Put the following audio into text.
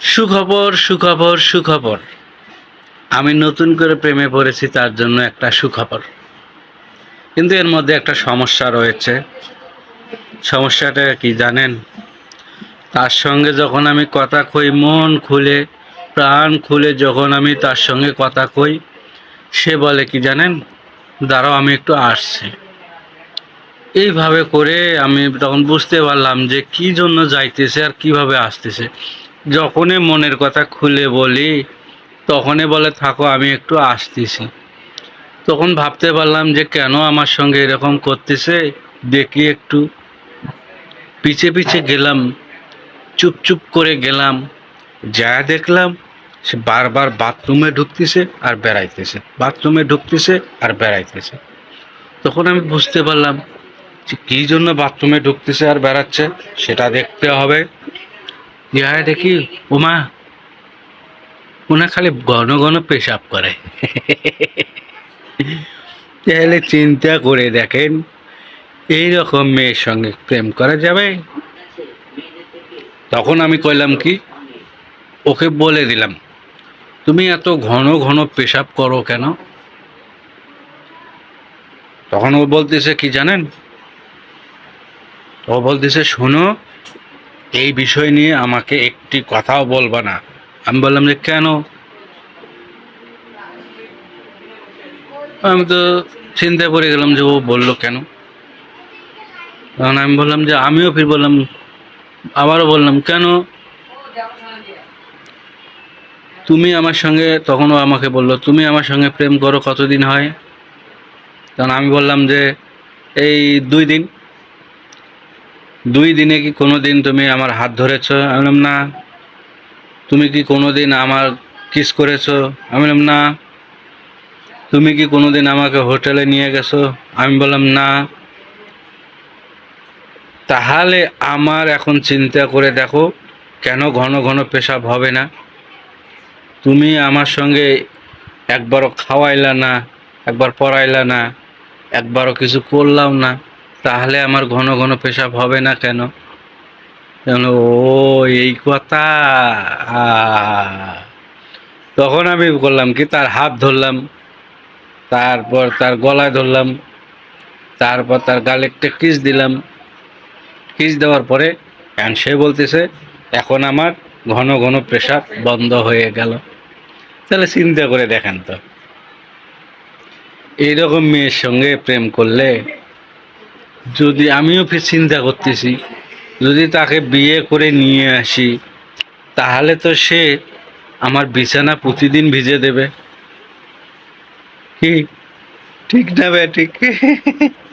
সুখবর সুখবর সুখবর। আমি নতুন করে প্রেমে পড়েছি, তার জন্য একটা সুখবর। কিন্তু এর মধ্যে একটা সমস্যা রয়েছে। সমস্যাটা কি জানেন? তার সঙ্গে যখন আমি কথা কই, মন খুলে, প্রাণ খুলে যখন আমি তার সঙ্গে কথা কই, সে বলে কি জানেন? দাঁড়াও, আমি একটু আসছি। এইভাবে করে আমি তখন বুঝতে পারলাম যে কি জন্য যাইতেছে আর কীভাবে আসতেছে। যখনই মনের কথা খুলে বলি, তখনই বলে, থাকো, আমি একটু আসতেছি। তখন ভাবতে পারলাম যে, কেন আমার সঙ্গে এরকম করতেছে? দেখি একটু পিছে পিছে গেলাম, চুপ চুপ করে গেলাম যা দেখলাম সে বারবার বাথরুমে ঢুকতেছে আর বেড়াইতেছে, বাথরুমে ঢুকতেছে আর বেড়াইতেছে। তখন আমি বুঝতে পারলাম যে, কী জন্য বাথরুমে ঢুকতেছে আর বেড়াচ্ছে, সেটা দেখতে হবে। ইহা দেখি ওমা ওনা খালি ঘন ঘন পেশাব করে। তাহলে চিন্তা করে দেখেন এই রকম মেয়ের সঙ্গে প্রেম করা যাবে? তখন আমি কইলাম কি, ওকে বলে দিলাম, তুমি এত ঘন ঘন পেশাব করো কেন? তখন ও বলতেছে কি জানেন? ও বলতেছে, শোনো এই বিষয় নিয়ে আমাকে একটি কথাও বলবা না। আমি বললাম যে, কেন? আমি তো চিন্তায় পড়ে গেলাম যে ও বলল কেন। তখন আমি বললাম যে, আমিও ফির বললাম, আবারও বললাম, কেন? তুমি আমার সঙ্গে তখনও আমাকে বলল, তুমি আমার সঙ্গে প্রেম করো কতদিন হয়? তখন আমি বললাম যে, এই দুই দিন। দুই দিনে কি কোনো দিন তুমি আমার হাত ধরেছ? আমি বললাম, না। তুমি কি কোনো দিন আমার কিস করেছ? আমি বললাম, না। তুমি কি কোনো দিন আমাকে হোটেলে নিয়ে গেছো? আমি বললাম, না। তাহলে আমার এখন চিন্তা করে দেখো, কেন ঘন ঘন পেশাব হবে না? তুমি আমার সঙ্গে একবারও খাওয়াইলা না, একবার পড়াইলা না, একবারও কিছু করলাম না। তাহলে আমার ঘন ঘন পেশাব হবে না কেন? ও এই কথা। তখন আমি করলাম কি, তার হাত ধরলাম, তারপর তার গলায় ধরলাম, তারপর তার গালে একটা কিস দিলাম। কিস দেওয়ার পরে, এখন সে বলতেছে, এখন আমার ঘন ঘন পেশাব বন্ধ হয়ে গেল। তাহলে চিন্তা করে দেখেন তো। এইরকম মেয়ের সঙ্গে প্রেম করলে যদি আমিও চিন্তা করতেছি, যদি তাকে বিয়ে করে নিয়ে আসি, তাহলে তো সে আমার বিছানা প্রতিদিন ভিজে দেবে। কি? ঠিক না ব্যাটিক